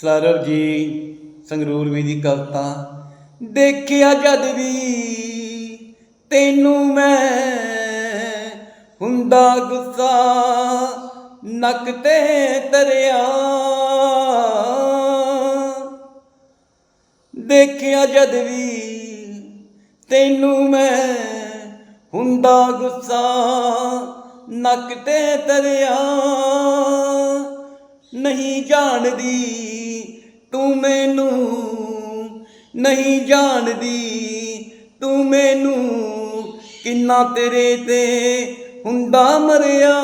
ਸਰਵ ਜੀ, ਸੰਗਰੂਰ ਵੀ ਦੀ ਕਵਤਾ। ਦੇਖਿਆ ਜਦ ਵੀ ਤੈਨੂੰ ਮੈਂ ਹੁੰਦਾ ਗੁੱਸਾ ਨੱਕ ਤੇ ਤਰਿਆ। ਦੇਖਿਆ ਜਦ ਵੀ ਤੈਨੂੰ ਮੈਂ ਹੁੰਦਾ ਗੁੱਸਾ ਨੱਕ ਤੇ ਤਰਿਆ। ਨਹੀਂ ਜਾਣਦੀ ਤੂੰ ਮੈਨੂੰ ਨਹੀਂ ਜਾਣਦੀ, ਤੂੰ ਮੈਨੂੰ ਕਿੰਨਾ ਤੇਰੇ ਤੇ ਹੁੰਦਾ ਮਰਿਆ।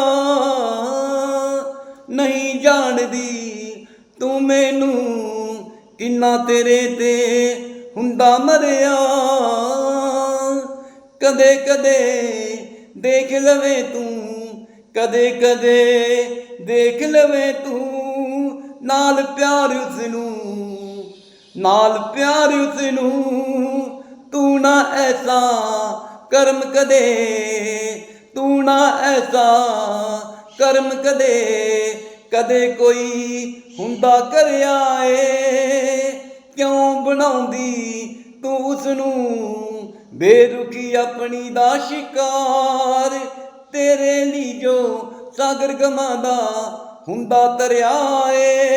ਨਹੀਂ ਜਾਣਦੀ, ਤੂੰ ਮੈਨੂੰ ਕਿੰਨਾ ਤੇਰੇ ਤੇ ਹੁੰਦਾ ਮਰਿਆ। ਕਦੇ ਕਦੇ ਦੇਖ ਲਵੇ ਤੂੰ, ਕਦੇ ਕਦੇ ਦੇਖ ਲਵੇ ਤੂੰ। ਨਾਲ ਪਿਆਰ ਉਸ ਨੂੰ ਨਾਲ ਪਿਆਰ ਉਸ ਨੂੰ ਤੂੰ ਨਾ ਐਸਾ ਕਰਮ ਕਦੇ, ਤੂੰ ਨਾ ਐਸਾ ਕਰਮ ਕਦੇ ਕਦੇ ਕੋਈ ਹੁੰਦਾ ਕਰਿਆ ਏ ਕਿਉਂ ਬਣਾਉਂਦੀ ਤੂੰ ਉਸ ਨੂੰ ਬੇਰੁਖੀ ਆਪਣੀ ਦਾ ਸ਼ਿਕਾਰ? ਤੇਰੇ ਲਈ ਜੋ ਸਾਗਰ ਗਮਾਂ ਦਾ ਹੁੰਦਾ ਤਰਿਆ ਏ